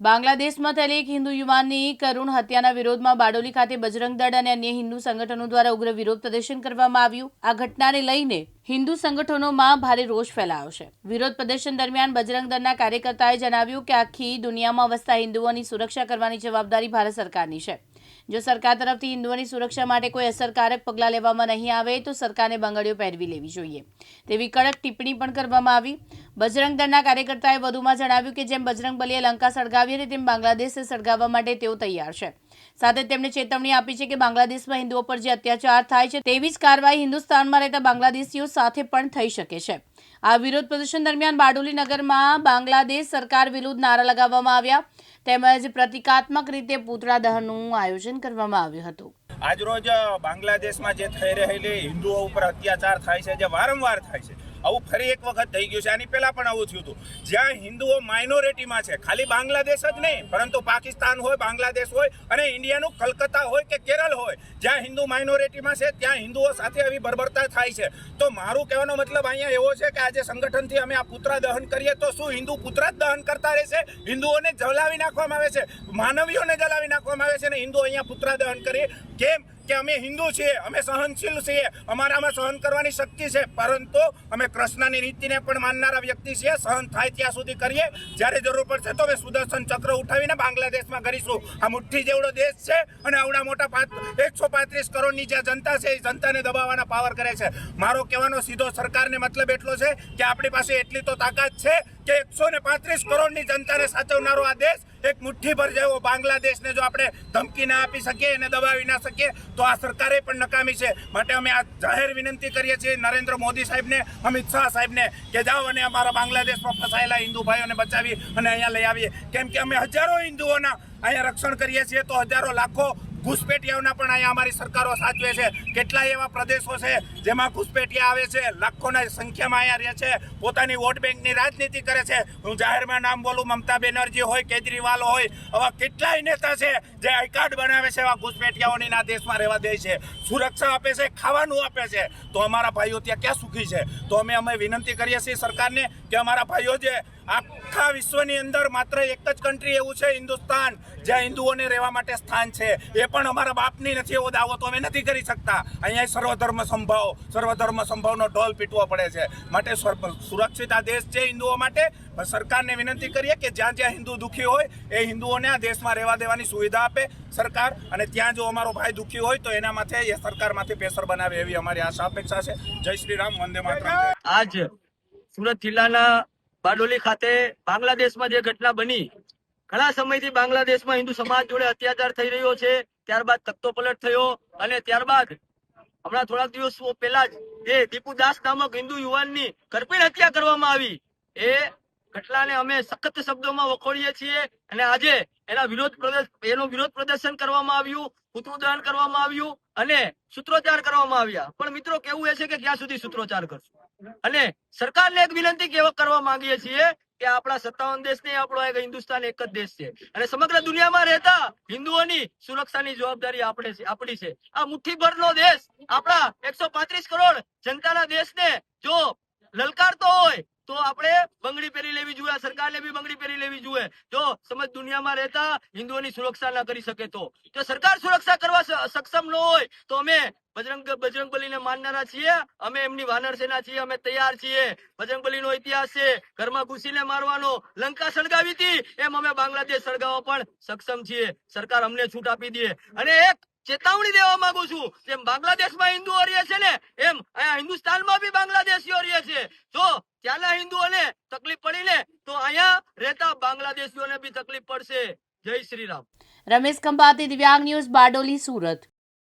બાંગ્લાદેશમાં થયેલી એક હિન્દુ યુવાનની કરુણ હત્યાના વિરોધમાં બારડોલી ખાતે બજરંગ દળ અને અન્ય હિન્દુ સંગઠનો દ્વારા ઉગ્ર વિરોધ પ્રદર્શન કરવામાં આવ્યું. આ ઘટનાને લઈને હિન્દુ સંગઠનોમાં ભારે રોષ ફેલાયો છે. વિરોધ પ્રદર્શન દરમિયાન બજરંગ દળના કાર્યકર્તાએ જણાવ્યું કે આખી દુનિયામાં વસતા હિન્દુઓની સુરક્ષા કરવાની જવાબદારી ભારત સરકારની છે. જો સરકાર તરફથી હિન્દુઓની સુરક્ષા માટે કોઈ અસરકારક પગલાં લેવામાં નહીં આવે, તો સરકારને બંગડીઓ પહેરવી લેવી જોઈએ. તેવી કડક ટિપ્પણી પણ કરવામાં આવી. બજરંગ દળના કાર્યકર્તાએ વધુમાં જણાવ્યું કે જેમ બજરંગ બલીએ લંકા સળગાવી હતી તેમ બાંગ્લાદેશને સળગાવવા માટે તેઓ તૈયાર છે. સાથે તેમણે ચેતવણી આપી છે કે બાંગ્લાદેશમાં હિન્દુઓ પર જે અત્યાચાર થાય છે, તેવી જ કાર્યવાહી હિન્દુસ્તાનમાં રહેતા બાંગ્લાદેશીઓ સાથે પણ થઈ શકે છે. આ વિરોધ પ્રદર્શન દરમિયાન બારડોલી નગરમાં બાંગ્લાદેશ સરકાર વિરુદ્ધ નારા લગાવવામાં આવ્યા. તેમજ પ્રતિકાત્મક રીતે પૂતળા દહનનું આયોજન કરવામાં આવ્યું હતું. આજરોજ બાંગ્લાદેશમાં જે થઈ રહેલી હિન્દુઓ ઉપર અત્યાચાર થાય છે, જે વારંવાર થાય છે આવું ફરી એક વખત થઈ ગયું છે. આની પહેલાં પણ આવું થયું હતું. જ્યાં હિન્દુઓ માઇનોરિટીમાં છે. ખાલી બાંગ્લાદેશ જ નહીં, પરંતુ પાકિસ્તાન હોય, બાંગ્લાદેશ હોય અને ઇન્ડિયાનું કલકત્તા હોય કે કેરળ હોય, જ્યાં હિન્દુ માઇનોરિટીમાં છે, ત્યાં હિન્દુઓ સાથે આવી બરબરતા થાય છે. તો મારું કહેવાનો મતલબ અહીંયા એવો છે કે આજે સંગઠનથી અમે આ પુત્રા દહન કરીએ તો શું હિન્દુ પુત્રા જ દહન કરતા રહેશે? હિન્દુઓને જલાવી નાખવામાં આવે છે. માનવીઓને જલાવી નાખવામાં આવે છે અને હિન્દુ અહીંયા પુત્રા દહન કરીએ. કેમ? કે અમે હિન્દુ છીએ, અમે સહનશીલ છીએ અમારામાં સહન કરવાની શક્તિ છે. પરંતુ અમે કૃષ્ણની નીતિને પણ માનનારા વ્યક્તિ છીએ, સહન થાય ત્યાં સુધી કરીએ. જ્યારે જરૂર પડશે તો અમે સુદર્શન ચક્ર ઉઠાવીને બાંગ્લાદેશમાં કરીશું. આ મુઠ્ઠી જેવડો દેશ છે અને આવડા મોટા એકસો પાંત્રીસ કરોડની જે જનતા છે, એ જનતાને દબાવવાના પાવર કરે છે. મારો કહેવાનો સીધો સરકારને મતલબ એટલો છે કે આપણી પાસે એટલી તો તાકાત છે કે એકસો ને પાંત્રીસ કરોડની જનતાને સાચવનારો આ દેશ એક મુઠ્ઠીભર જેવો બાંગ્લાદેશને જો આપણે ધમકી ના આપી શકીએ, એને દબાવી ના શકીએ, તો આ સરકારે પણ નકામી છે. માટે અમે આ જાહેર વિનંતી કરીએ છીએ નરેન્દ્ર મોદી સાહેબને, અમિત શાહ સાહેબને, કે જાઓ અને અમારા બાંગ્લાદેશમાં ફસાયેલા હિન્દુ ભાઈઓને બચાવી અને અહીંયા લઈ આવીએ. કેમ કે અમે હજારો હિન્દુઓના અહીંયા રક્ષણ કરીએ છીએ, તો હજારો લાખો ઘૂસપેટિયાઓના પણ અહીંયા અમારી સરકારો સાચવે છે. કેટલાય એવા પ્રદેશો છે જેમાં ઘૂસપેટિયા આવે છે, લાખોના સંખ્યામાં અહીંયા રહે છે, પોતાની વોટ બેંકની રાજનીતિ કરે છે. હું જાહેરમાં નામ બોલું, મમતા બેનર્જી હોય, કેજરીવાલ હોય, આવા કેટલાય નેતા છે જે આઈ કાર્ડ બનાવે છે એવા ઘૂસપેટિયાઓની ના દેશમાં રહેવા દે છે. સુરક્ષા આપે છે, ખાવાનું આપે છે. તો અમારા ભાઈઓ ત્યાં ક્યાં સુખી છે? તો અમે અમે વિનંતી કરીએ છીએ સરકારને કે અમારા ભાઈઓ જે આખા વિશ્વની અંદર માત્ર એક જ કન્ટ્રી એવું છે, હિન્દુસ્તાન, જ્યાં હિન્દુઓને રહેવા માટે સ્થાન છે. એ પણ અમારા બાપની નથી, એવો દાવો તો અમે નથી કરી શકતા. અહીંયા સર્વધર્મ સંભાવ, સર્વધર્મ સંભાવનો ઢોલ પીટવો પડે છે. માટે સર- સુરક્ષિત આ દેશ છે હિન્દુઓ માટે. સરકારને વિનંતી કરીએ કે જ્યાં જ્યાં હિન્દુ દુઃખી હોય, એ હિન્દુઓને આ દેશમાં રહેવા દેવાની સુવિધા આપે સરકાર. અને ત્યાં જો અમારો ભાઈ દુઃખી હોય, તો એના માથે એ સરકારમાંથી પેસર બનાવે એવી અમારી આશા અપેક્ષા છે. જય શ્રી રામ, વંદે માતરમ. આજ સુરત જિલ્લાના બારડોલી ખાતે બાંગ્લાદેશમાં જે ઘટના બની, ઘણા સમયથી બાંગ્લાદેશમાં હિન્દુ સમાજ જોડે અત્યાચાર થઈ રહ્યો છે, ત્યારબાદ તખ્તો પલટ થયો અને ત્યારબાદ હમણાં થોડાક દિવસ પહેલા જ જે દીપુદાસ નામક હિન્દુ યુવાનની કરપીણ હત્યા કરવામાં આવી. એ ઘટનાને અમે સખત શબ્દોમાં વખોડીએ છીએ અને આજે એના વિરોધ એનો વિરોધ પ્રદર્શન કરવામાં આવ્યું પુત્રોદાન કરવામાં આવ્યું અને સૂત્રોચ્ચાર કરવામાં આવ્યા. પણ મિત્રો, કેવું એ છે કે ક્યાં સુધી સૂત્રોચ્ચાર કરશું? અને સરકારને એક વિનંતી કરવા માંગીએ છીએ કે આપણા સત્તાવન દેશ ને આપણો એક હિન્દુસ્તાન એક જ દેશ છે. અને સમગ્ર દુનિયામાં રહેતા હિન્દુઓની સુરક્ષાની જવાબદારી આપણે આપણી છે. આ મુઠ્ઠીભર નો દેશ, આપણા એકસો પાંત્રીસ કરોડ જનતાના દેશને જો લલકારતો હોય, તો આપણે બંગડી પહેરી લેવી જોઈએ સરકારને બી બંગડી પહેરી લેવી જોઈએ. જો સમજ દુનિયામાં રહેતા હિન્દુઓની સુરક્ષા ના કરી શકે તો. સરકાર સુરક્ષા કરવા સક્ષમ ન હોય, તો અમે બજરંગ બજરંગ બલીને માનનારા છીએ. અમે એમની વાનર સેના છીએ, અમે તૈયાર છીએ. બજરંગ બલીનો ઇતિહાસ છે. ઘરમાં ઘૂસીને મારવાનો લંકા સળગાવી હતી, એમ અમે બાંગ્લાદેશ સળગાવવા પણ સક્ષમ છીએ. સરકાર અમને છૂટ આપી દે. અને એક ચેતવણી દેવા માંગુ છું, જેમ બાંગ્લાદેશમાં હિન્દુઓ રહે છે ને, એમ અહીંયા હિન્દુસ્તાનમાં બી બાંગ્લાદેશીઓ રહે છે. જો ત્યાંના હિન્દુઓને તકલીફ પડીને રહેતા બાંગ્લાદેશીઓને બી તકલીફ પડશે. જય શ્રી રામ. રમેશ ખંભાતી દિવ્યાંગ ન્યૂઝ બારડોલી સુરત.